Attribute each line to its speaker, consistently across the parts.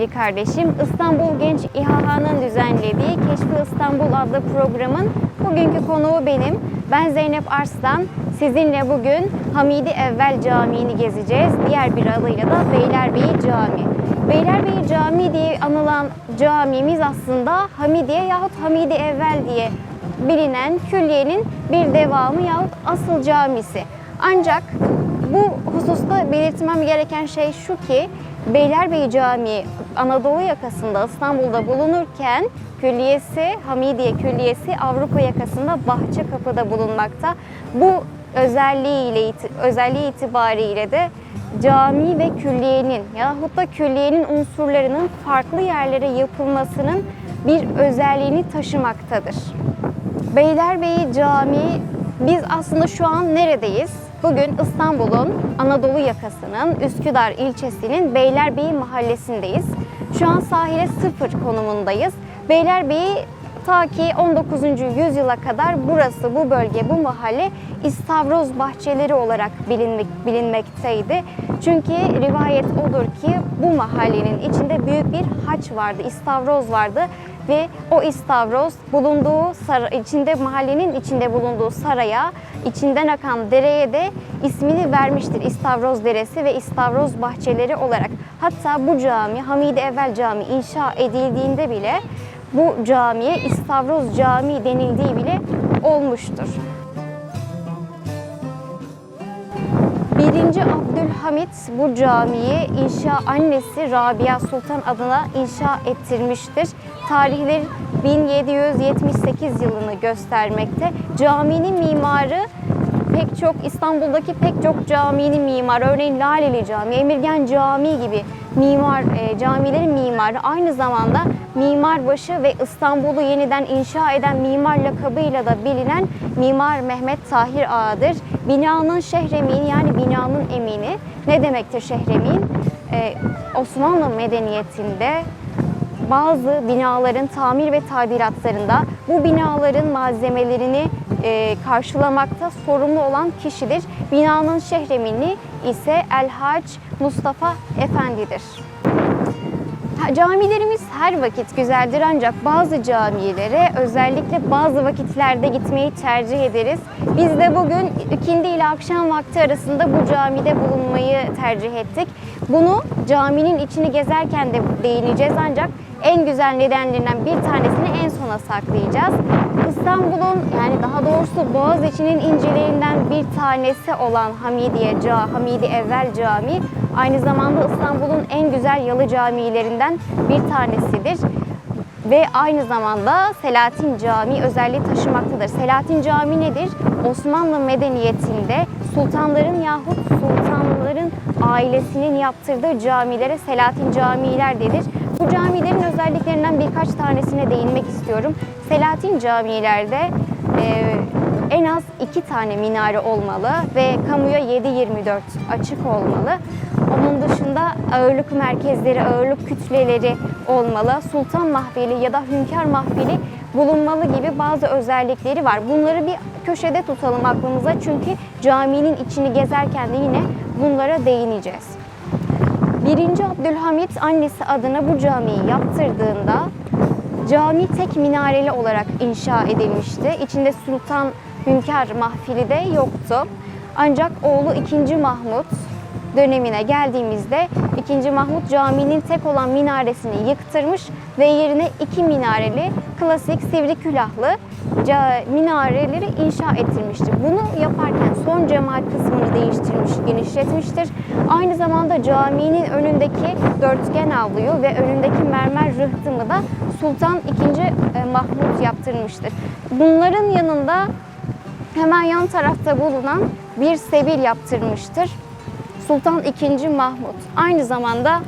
Speaker 1: sevgili kardeşim. İstanbul Genç İHA'nın düzenlediği Keşfi İstanbul adlı programın bugünkü konuğu benim. Ben Zeynep Arslan. Sizinle bugün Hamidi Evvel Camii'ni gezeceğiz. Diğer bir adıyla da Beylerbeyi Camii. Beylerbeyi Camii diye anılan camimiz aslında Hamidiye yahut Hamidi Evvel diye bilinen külliyenin bir devamı yahut asıl camisi. Ancak bu hususta belirtmem gereken şey şu ki Beylerbeyi Camii Anadolu yakasında İstanbul'da bulunurken külliyesi Hamidiye Külliyesi Avrupa yakasında Bahçekapı'da bulunmakta. Bu özelliğiyle iti- özelliği itibariyle de cami ve külliyenin yahut da külliyenin unsurlarının farklı yerlere yapılmasının bir özelliğini taşımaktadır. Beylerbeyi Camii biz aslında şu an neredeyiz? Bugün İstanbul'un Anadolu yakasının Üsküdar ilçesinin Beylerbeyi mahallesindeyiz. Şu an sahile sıfır konumundayız. Beylerbeyi ta ki 19. yüzyıla kadar burası, bu bölge, bu mahalle İstavroz bahçeleri olarak bilinmek, bilinmekteydi. Çünkü rivayet odur ki bu mahallenin içinde büyük bir haç vardı, İstavroz vardı ve o istavroz bulunduğu saray, içinde mahallenin içinde bulunduğu saraya, içinden akan dereye de ismini vermiştir. İstavroz Deresi ve İstavroz Bahçeleri olarak. Hatta bu cami Hamidi Evvel Camii inşa edildiğinde bile bu camiye İstavroz Camii denildiği bile olmuştur. 1. Abdülhamit bu camiyi inşa annesi Rabia Sultan adına inşa ettirmiştir. Tarihleri 1778 yılını göstermekte. Caminin mimarı pek çok İstanbul'daki pek çok caminin mimarı, örneğin Laleli Camii, Emirgan Camii gibi mimar e, camilerin mimarı aynı zamanda mimarbaşı ve İstanbul'u yeniden inşa eden mimar lakabıyla da bilinen Mimar Mehmet Tahir Ağa'dır. Binanın şehremini yani binanın emini ne demektir şehremin? E, Osmanlı medeniyetinde bazı binaların tamir ve tadilatlarında bu binaların malzemelerini e, karşılamakta sorumlu olan kişidir. Binanın şehremini ise Elhac Mustafa Efendi'dir. Camilerimiz her vakit güzeldir ancak bazı camilere özellikle bazı vakitlerde gitmeyi tercih ederiz. Biz de bugün ikindi ile akşam vakti arasında bu camide bulunmayı tercih ettik. Bunu caminin içini gezerken de değineceğiz ancak en güzel nedenlerinden bir tanesini en sona saklayacağız. İstanbul'un yani daha doğrusu Boğaziçi'nin incilerinden bir tanesi olan Hamidiye Ca, Hamidi Evvel Camii aynı zamanda İstanbul'un en güzel yalı camilerinden bir tanesidir. Ve aynı zamanda Selahattin Camii özelliği taşımaktadır. Selahattin Camii nedir? Osmanlı medeniyetinde sultanların yahut sultanların ailesinin yaptırdığı camilere Selahattin Camiiler denir. Bu camilerin özelliklerinden birkaç tanesine değinmek istiyorum. Selahattin camilerde en az iki tane minare olmalı ve kamuya 7-24 açık olmalı. Onun dışında ağırlık merkezleri, ağırlık kütleleri olmalı. Sultan mahfili ya da hünkâr mahfili bulunmalı gibi bazı özellikleri var. Bunları bir köşede tutalım aklımıza çünkü caminin içini gezerken de yine bunlara değineceğiz. 1. Abdülhamit annesi adına bu camiyi yaptırdığında cami tek minareli olarak inşa edilmişti. İçinde Sultan Hünkar mahfili de yoktu. Ancak oğlu 2. Mahmut dönemine geldiğimizde 2. Mahmut caminin tek olan minaresini yıktırmış ve yerine iki minareli klasik sivri külahlı minareleri inşa ettirmiştir. Bunu yaparken son cemal kısmını değiştirmiş, genişletmiştir. Aynı zamanda caminin önündeki dörtgen avluyu ve önündeki mermer rıhtımı da Sultan II. Mahmut yaptırmıştır. Bunların yanında hemen yan tarafta bulunan bir sebil yaptırmıştır. Sultan II. Mahmut. Aynı zamanda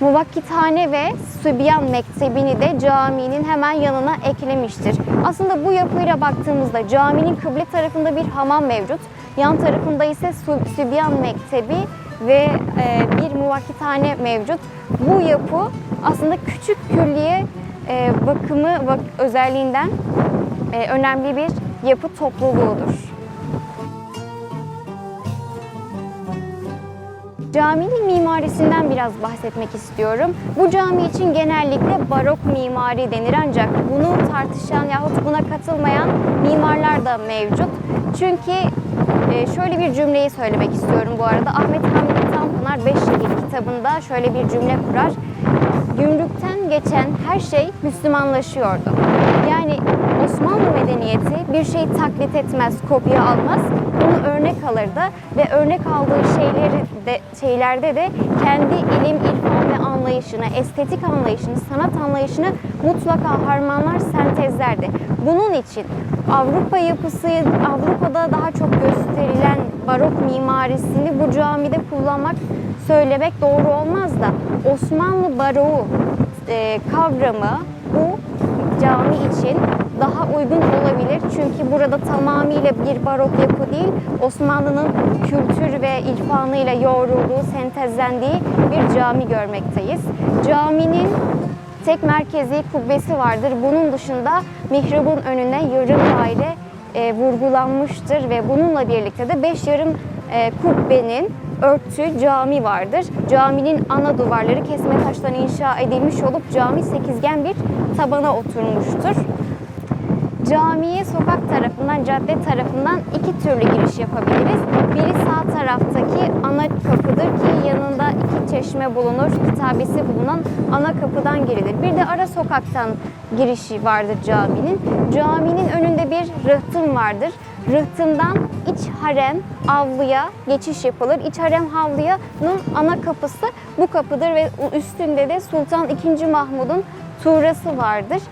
Speaker 1: Muvakkithane ve Sübyan Mektebi'ni de caminin hemen yanına eklemiştir. Aslında bu yapıyla baktığımızda caminin kıble tarafında bir hamam mevcut. Yan tarafında ise Sü- Sübyan Mektebi ve e, bir muvakkithane mevcut. Bu yapı aslında küçük külliye e, bakımı bak- özelliğinden e, önemli bir yapı topluluğudur. Caminin mimarisinden biraz bahsetmek istiyorum. Bu cami için genellikle barok mimari denir ancak bunu tartışan yahut buna katılmayan mimarlar da mevcut. Çünkü e, şöyle bir cümleyi söylemek istiyorum bu arada. Ahmet Hamit Tanpınar Beş Şehir kitabında şöyle bir cümle kurar. Gümrükten geçen her şey Müslümanlaşıyordu. Yani Osmanlı medeniyeti bir şeyi taklit etmez, kopya almaz. Onu örnek alırdı ve örnek aldığı şeyleri de, şeylerde de kendi ilim, irfan ve anlayışını, estetik anlayışını, sanat anlayışını mutlaka harmanlar, sentezlerdi. Bunun için Avrupa yapısı, Avrupa'da daha çok gösterilen barok mimarisini bu camide kullanmak, söylemek doğru olmaz da Osmanlı baroğu e, kavramı bu cami için daha uygun olabilir. Çünkü burada tamamıyla bir barok yapı değil, Osmanlı'nın kültür ve irfanıyla yoğrulduğu, sentezlendiği bir cami görmekteyiz. Caminin tek merkezi kubbesi vardır. Bunun dışında mihrabın önüne yarım daire e, vurgulanmıştır ve bununla birlikte de beş yarım e, kubbenin örtü cami vardır. Caminin ana duvarları kesme taştan inşa edilmiş olup cami sekizgen bir tabana oturmuştur. Camiye sokak tarafından, cadde tarafından iki türlü giriş yapabiliriz. Biri sağ taraftaki ana kapıdır ki yanında iki çeşme bulunur, kitabesi bulunan ana kapıdan girilir. Bir de ara sokaktan girişi vardır caminin. Caminin önünde bir rıhtım vardır. Rıhtımdan iç harem avluya geçiş yapılır. İç harem havluyanın ana kapısı bu kapıdır ve üstünde de Sultan II. Mahmud'un tuğrası vardır.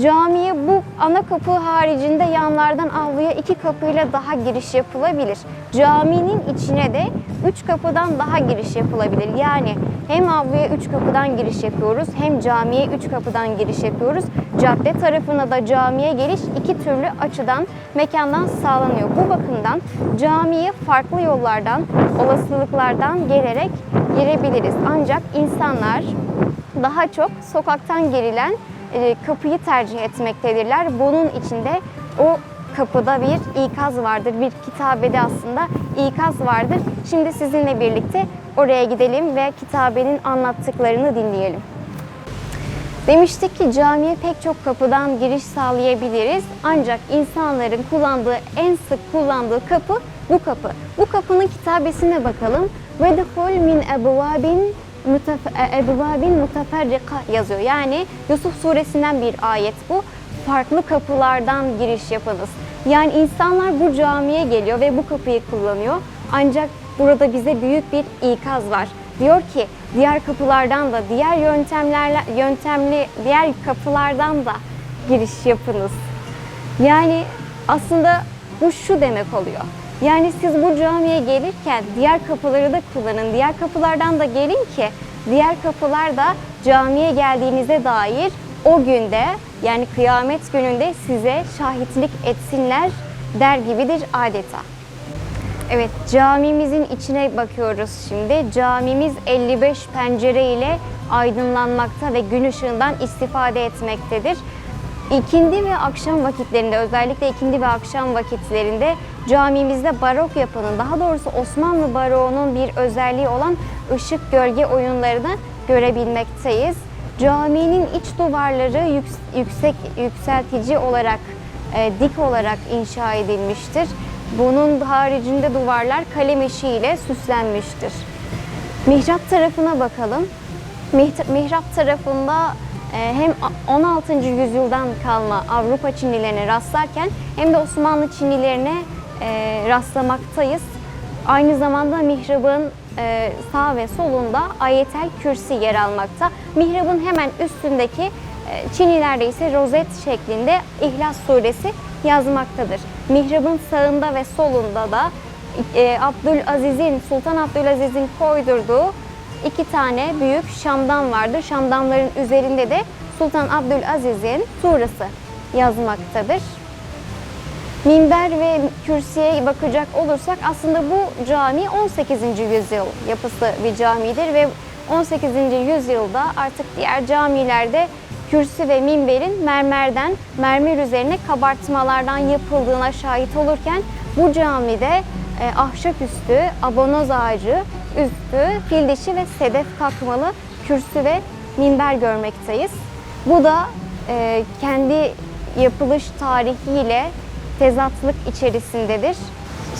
Speaker 1: Camiye bu ana kapı haricinde yanlardan avluya iki kapıyla daha giriş yapılabilir. Caminin içine de üç kapıdan daha giriş yapılabilir. Yani hem avluya üç kapıdan giriş yapıyoruz hem camiye üç kapıdan giriş yapıyoruz. Cadde tarafına da camiye geliş iki türlü açıdan, mekandan sağlanıyor. Bu bakımdan camiye farklı yollardan, olasılıklardan gelerek girebiliriz. Ancak insanlar daha çok sokaktan girilen e, kapıyı tercih etmektedirler. Bunun içinde o kapıda bir ikaz vardır. Bir kitabede aslında ikaz vardır. Şimdi sizinle birlikte oraya gidelim ve kitabenin anlattıklarını dinleyelim. Demiştik ki camiye pek çok kapıdan giriş sağlayabiliriz. Ancak insanların kullandığı, en sık kullandığı kapı bu kapı. Bu kapının kitabesine bakalım. وَدْخُلْ min ebvabin ebvabin mutaferrika yazıyor. Yani Yusuf suresinden bir ayet bu. Farklı kapılardan giriş yapınız. Yani insanlar bu camiye geliyor ve bu kapıyı kullanıyor. Ancak burada bize büyük bir ikaz var. Diyor ki diğer kapılardan da diğer yöntemlerle yöntemli diğer kapılardan da giriş yapınız. Yani aslında bu şu demek oluyor. Yani siz bu camiye gelirken diğer kapıları da kullanın. Diğer kapılardan da gelin ki diğer kapılar da camiye geldiğinize dair o günde yani kıyamet gününde size şahitlik etsinler der gibidir adeta. Evet camimizin içine bakıyoruz şimdi. Camimiz 55 pencere ile aydınlanmakta ve gün ışığından istifade etmektedir. İkindi ve akşam vakitlerinde özellikle ikindi ve akşam vakitlerinde camimizde barok yapının daha doğrusu Osmanlı baroğunun bir özelliği olan ışık gölge oyunlarını görebilmekteyiz. Caminin iç duvarları yüksek yükseltici olarak e, dik olarak inşa edilmiştir. Bunun haricinde duvarlar kalem ile süslenmiştir. Mihrap tarafına bakalım. Mihrap tarafında hem 16. yüzyıldan kalma Avrupa Çinlilerine rastlarken hem de Osmanlı Çinlilerine e, rastlamaktayız. Aynı zamanda mihrabın e, sağ ve solunda ayetel kürsi yer almakta. Mihrabın hemen üstündeki e, Çinlilerde ise rozet şeklinde İhlas suresi yazmaktadır. Mihrabın sağında ve solunda da Abdülaziz'in, Sultan Abdülaziz'in koydurduğu iki tane büyük şamdan vardır. Şamdanların üzerinde de Sultan Abdülaziz'in surası yazmaktadır. Minber ve kürsüye bakacak olursak aslında bu cami 18. yüzyıl yapısı bir camidir ve 18. yüzyılda artık diğer camilerde kürsü ve minberin mermerden, mermer üzerine kabartmalardan yapıldığına şahit olurken bu camide e, ahşap üstü abonoz ağacı üstü fil dişi ve sedef kakmalı kürsü ve minber görmekteyiz. Bu da e, kendi yapılış tarihiyle tezatlık içerisindedir.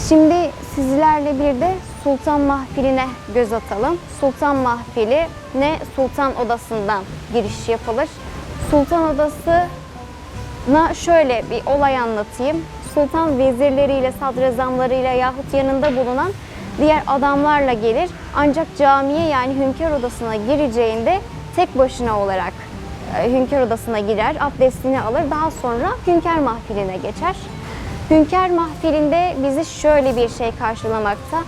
Speaker 1: Şimdi sizlerle bir de Sultan Mahfili'ne göz atalım. Sultan Mahfili ne Sultan Odası'ndan giriş yapılır. Sultan Odası Na şöyle bir olay anlatayım. Sultan vezirleriyle, sadrazamlarıyla yahut yanında bulunan diğer adamlarla gelir. Ancak camiye yani hünkâr odasına gireceğinde tek başına olarak e, hünkâr odasına girer, abdestini alır. Daha sonra hünkâr mahfiline geçer. Hünkâr mahfilinde bizi şöyle bir şey karşılamakta.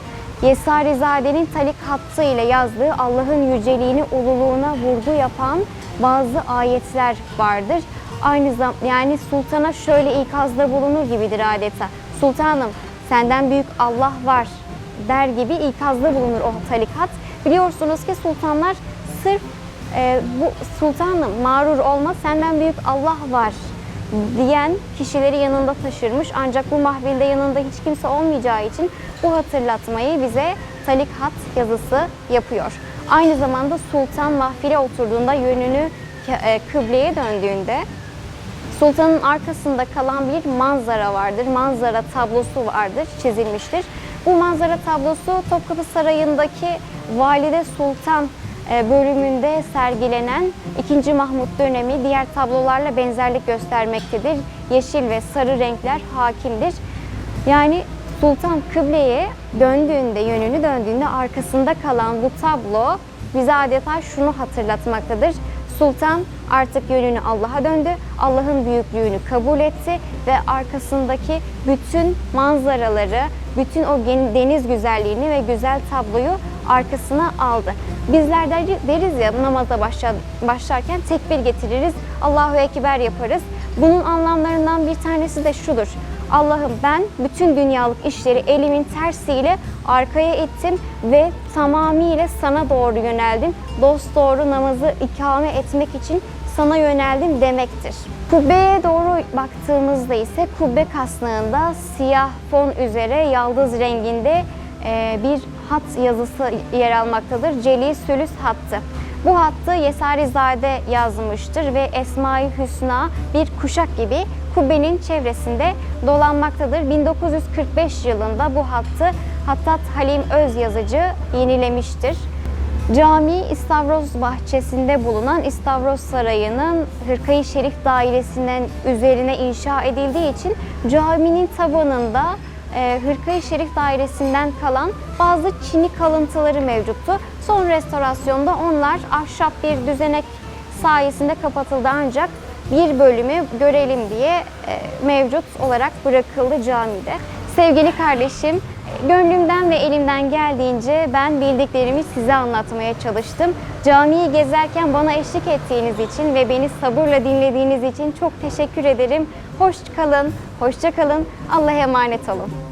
Speaker 1: Yesarizade'nin talik hattı ile yazdığı Allah'ın yüceliğini, ululuğuna vurgu yapan bazı ayetler vardır. Aynı zam yani sultana şöyle ikazda bulunur gibidir adeta. Sultanım senden büyük Allah var der gibi ikazda bulunur o talikat. Biliyorsunuz ki sultanlar sırf e, bu sultanım mağrur olma senden büyük Allah var diyen kişileri yanında taşırmış. Ancak bu mahvilde yanında hiç kimse olmayacağı için bu hatırlatmayı bize talikat yazısı yapıyor. Aynı zamanda sultan mahfile oturduğunda yönünü e, kıbleye döndüğünde Sultanın arkasında kalan bir manzara vardır. Manzara tablosu vardır, çizilmiştir. Bu manzara tablosu Topkapı Sarayı'ndaki Valide Sultan e, bölümünde sergilenen 2. Mahmut dönemi diğer tablolarla benzerlik göstermektedir. Yeşil ve sarı renkler hakimdir. Yani Sultan kıbleye döndüğünde, yönünü döndüğünde arkasında kalan bu tablo bize adeta şunu hatırlatmaktadır. Sultan artık yönünü Allah'a döndü. Allah'ın büyüklüğünü kabul etti ve arkasındaki bütün manzaraları, bütün o deniz güzelliğini ve güzel tabloyu arkasına aldı. Bizler de deriz ya namaza başla- başlarken tekbir getiririz, Allahu Ekber yaparız. Bunun anlamlarından bir tanesi de şudur. Allah'ım ben bütün dünyalık işleri elimin tersiyle arkaya ittim ve tamamıyla sana doğru yöneldim. Dost doğru namazı ikame etmek için sana yöneldim demektir. Kubbeye doğru baktığımızda ise kubbe kasnağında siyah fon üzere yaldız renginde bir hat yazısı yer almaktadır. Celi Sülüs hattı. Bu hattı Yesarizade yazmıştır ve Esma-i Hüsna bir kuşak gibi kubbenin çevresinde dolanmaktadır. 1945 yılında bu hattı Hattat Halim Öz yazıcı yenilemiştir. Cami İstavroz bahçesinde bulunan İstavroz Sarayı'nın Hırkayı Şerif dairesinden üzerine inşa edildiği için caminin tabanında e, Hırkayı Şerif dairesinden kalan bazı çini kalıntıları mevcuttu. Son restorasyonda onlar ahşap bir düzenek sayesinde kapatıldı ancak bir bölümü görelim diye e, mevcut olarak bırakıldı camide. Sevgili kardeşim, gönlümden ve elimden geldiğince ben bildiklerimi size anlatmaya çalıştım. Camiyi gezerken bana eşlik ettiğiniz için ve beni sabırla dinlediğiniz için çok teşekkür ederim. Hoş kalın, hoşça kalın. Allah'a emanet olun.